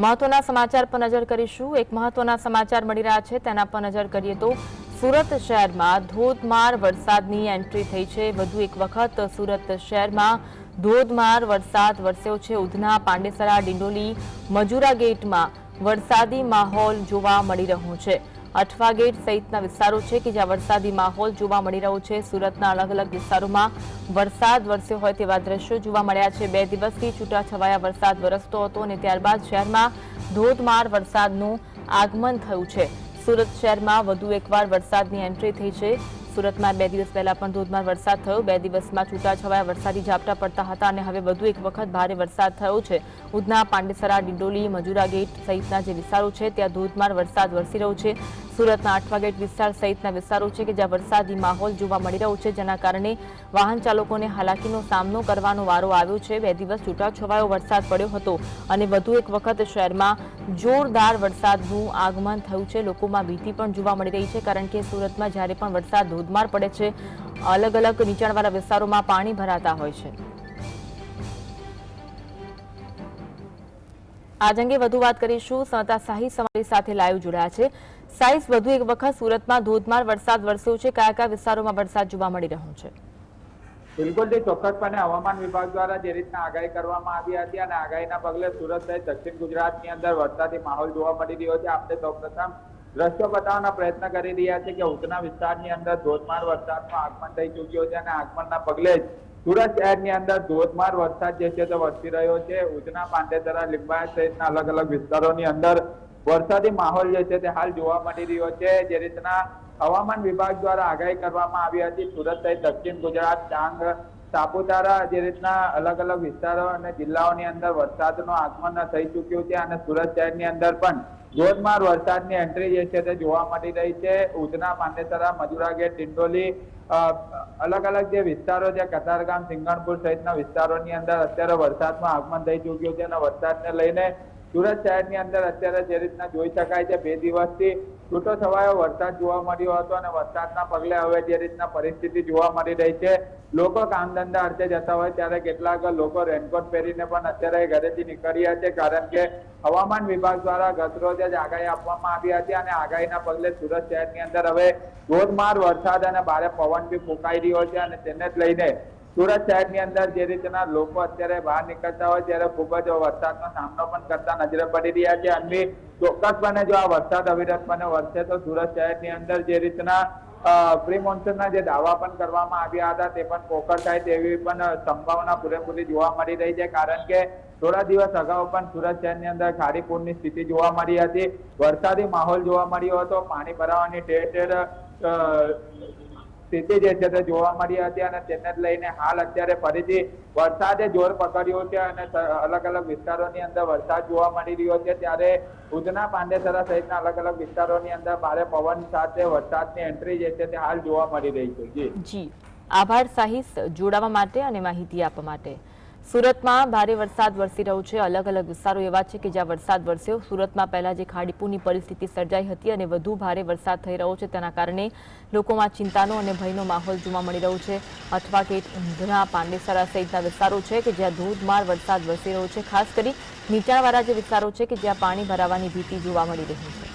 મહત્વના સમાચાર પર નજર કરીશું. એક મહત્વના સમાચાર મળી રહ્યા છે. તેના પર નજર કરીએ તો સુરત શહેરમાં ધોધમાર વરસાદની એન્ટ્રી થઈ છે. વધુ એક વખત સુરત શહેરમાં ધોધમાર વરસાદ વરસ્યો છે. ઉધના, પાંડેસરા, ડિંડોલી, મજુરા ગેટમાં વરસાદી માહોલ જોવા મળી રહ્યો છે. અઠવા ગેટ સહિતના વિસ્તારો છે કે જ્યાં વરસાદી માહોલ જોવા મળી રહ્યો છે. સુરતના અલગ અલગ વિસ્તારોમાં વરસાદ વરસ્યો હોય તેવા દ્રશ્યો જોવા મળ્યા છે. બે દિવસથી છૂટાછવાયા વરસાદ વરસતો હતો અને ત્યારબાદ શહેરમાં ધોધમાર વરસાદનું આગમન થયું છે. સુરત શહેરમાં વધુ એકવાર વરસાદની એન્ટ્રી થઈ છે. સુરતમાં બે દિવસ પહેલા પણ ધોધમાર વરસાદ થયો. બે દિવસમાં છૂટાછવાયા વરસાદી ઝાપટા પડતા હતા અને હવે વધુ એક વખત ભારે વરસાદ થયો છે. ઉધના, પાંડેસરા, ડિંડોલી, મજુરા ગેટ સહિતના જે વિસ્તારો છે, ત્યાં ધોધમાર વરસાદ વરસી રહ્યો છે. સુરતના આઠવા ગેટ વિસ્તાર સહિતના વિસ્તારો છે કે જ્યાં વરસાદી માહોલ જોવા મળી રહ્યો છે, જેના કારણે વાહન ચાલકોને હાલાકીનો સામનો કરવાનો વારો આવ્યો છે. બે દિવસ છૂટાછવાયો વરસાદ પડ્યો હતો અને વધુ એક વખત શહેરમાં જોરદાર વરસાદનું આગમન થયું છે. લોકોમાં ભીતિ પણ જોવા મળી રહી છે, કારણ કે સુરતમાં જ્યારે પણ વરસાદ ધોધમાર પડે છે. અલગ અલગ નીચાણવાળા વિસ્તારોમાં પાણી ભરાતા હોય છે. આજ અંગે વધુ વાત કરીશું. સંતા સાહી અમારી સાથે લાઈવ જોડાયા છે. સાઈસ વધુ એક વખત સુરતમાં ધોધમાર વરસાદ વરસ્યો છે. કયા કયા વિસ્તારોમાં વરસાદ જોવા મળી રહ્યો છે? બિલકુલ જે ચોક્કસપણે હવામાન વિભાગ દ્વારા જે રીતના આગાહી કરવામાં આવી હતી અને આગાહીના પગલે સુરત સહિત દક્ષિણ ગુજરાતની અંદર વરસાદી માહોલ જોવા મળી રહ્યો છે. આપણે સૌપ્રથમ દ્રશ્યો બતાવવાનો પ્રયત્ન કરી રહ્યા છે કે ઉધના વિસ્તારની અંદર ધોધમાર વરસાદનું આગમન થઈ ચૂક્યો છે અને આગમનના પગલે જ સુરત શહેરની અંદર ધોધમાર વરસાદ જે છે તે વરસી રહ્યો છે. ઉધના પાંડેસરા લીંબાયત સહિતના અલગ અલગ વિસ્તારોની અંદર વરસાદી માહોલ જે છે તે હાલ જોવા મળી રહ્યો છે. જે રીતના હવામાન વિભાગ દ્વારા આગાહી કરવામાં આવી હતી. સુરત સહિત દક્ષિણ ગુજરાત, ડાંગ સાપુતારા જે રીતના અલગ અલગ વિસ્તારો અને જિલ્લાઓની અંદર વરસાદનો આગમન થઈ ચૂક્યું છે અને સુરત શહેરની અંદર પણ ધોધમાર વરસાદની એન્ટ્રી જે છે તે જોવા મળી રહી છે. ઉધના પાંડેસરા મજુરા ગેટ ટિંડોલી અલગ અલગ જે વિસ્તારો છે, કતારગામ, સિંગણપુર સહિતના વિસ્તારોની અંદર અત્યારે વરસાદનું આગમન થઈ ચૂક્યું છે અને વરસાદને લઈને સુરત શહેરની અંદર અત્યારે જે રીતના જોઈ શકાય છે, બે દિવસથી છૂટો છવાયો વરસાદ જોવા મળ્યો હતો અને વરસાદના પગલે હવે જે રીતના પરિસ્થિતિ જોવા મળી રહી છે, લોકો કામ ધંધા અર્થે જતા હોય ત્યારે કેટલાક લોકો રેનકોટ પહેરીને પણ અત્યારે ઘરેથી નીકળ્યા છે, કારણ કે હવામાન વિભાગ દ્વારા ગતરોજ જ આગાહી આપવામાં આવી હતી અને આગાહીના પગલે સુરત શહેરની અંદર હવે ધોધમાર વરસાદ અને ભારે પવન બી ફૂંકાઈ રહ્યો છે અને તેને જ લઈને સુરત શહેરની અંદર જે રીતના લોકો અત્યારે બહાર નીકળતા હોય ત્યારે ખૂબ જ વરસાદનો સામનો પણ કરતા નજરે પડી રહ્યા છે. અને ચોક્કસપણે જો આ વરસાદ અવિરતપણે વરસે તો સુરત શહેરની અંદર જે રીતના પ્રી જે દાવા પણ કરવામાં આવ્યા હતા તે પણ પોકળ થાય તેવી પણ સંભાવના પૂરેપૂરી જોવા મળી રહી છે. કારણ કે થોડા દિવસ અગાઉ પણ સુરત શહેરની અંદર ખારી પૂરની સ્થિતિ જોવા મળી હતી. વરસાદી માહોલ જોવા મળ્યો હતો. પાણી ભરાવાની ઠેર ઠેર સ્થિતિ જે છે તે જોવા મળી હતી અને તેને લઈને હાલ અત્યારે ફરીથી વરસાદે જોર પકડ્યો છે અને અલગ અલગ વિસ્તારોની અંદર વરસાદ જોવા મળી રહ્યો છે. ત્યારે ઉધના પાંડેસરા સહિતના અલગ અલગ વિસ્તારોની અંદર ભારે પવન સાથે વરસાદની એન્ટ્રી જે છે તે હાલ જોવા મળી રહી છે. જી. આભાર સાહિસ જોડાવા માટે અને માહિતી આપવા માટે. સુરતમાં ભારે વરસાદ વરસી રહ્યો છે. અલગ અલગ વિસ્તારો એવા છે કે જ્યાં વરસાદ વરસ્યો. સુરતમાં પહેલા જે ખાડીપુરની પરિસ્થિતિ સર્જાઈ હતી અને વધુ ભારે વરસાદ થઈ રહ્યો છે, તેના કારણે લોકોમાં ચિંતાનો અને ભયનો માહોલ જોવા મળી રહ્યો છે. અથવા કે ઊંધના, પાંડેસરા સહિતના વિસ્તારો છે કે જ્યાં ધોધમાર વરસાદ વરસી રહ્યો છે. ખાસ કરી નીચાણવાળા જે વિસ્તારો છે કે જ્યાં પાણી ભરાવાની ભીતિ જોવા મળી રહી છે.